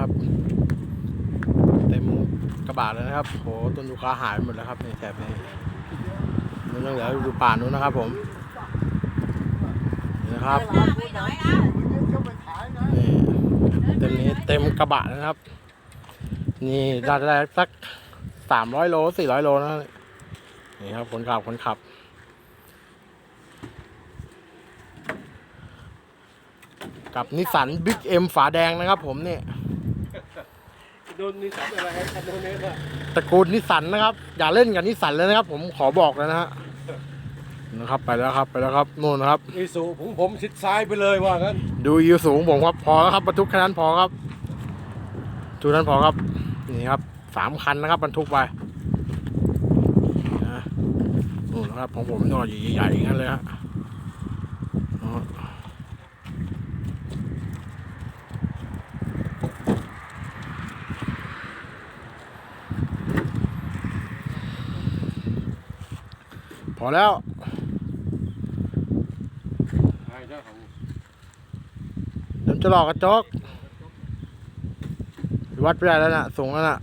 นะครับ เต็มกระบะเลยนะครับโหต้นยูคาหายไปหมดแล้วครับในแถบนี้มันยังเหลืออยู่ป่านู้นนะครับ ผมนี่นะครับนี่เต็มนี้เต็มกระบะนะครับ นี่น่าจะได้สักสามร้อยโลสี่ร้อยโลนะนี่ครับคนขับคนขับกับนิสสันบิ๊กเอ็มฝาแดงนะครับผมเนี่ย โดนนิสัยอะไรให้คันโดนเนสอะตระกูลนิสสันนะครับ อย่าเล่นกับนิสสันเลยนะครับ ผมขอบอกเลยนะฮะนะครับไปแล้วครับไปแล้วครับนู่นนะครับ อีสูผมผมชิดซ้ายไปเลยว่างั้นดูยูสูงผมครับพอแล้วครับบรรทุกแค่นั้นพอครับทุกนั้นพอครับนี่ครับสามคันนะครับบรรทุกไปนะนู่นนะครับของผมนี่ใหญ่ๆอย่างนั้นเลยฮะ พอแล้วเจ้าของเดี๋ยวจะหลอกกระจกวัดไปได้แล้วน่ะสูงแล้วน่ะ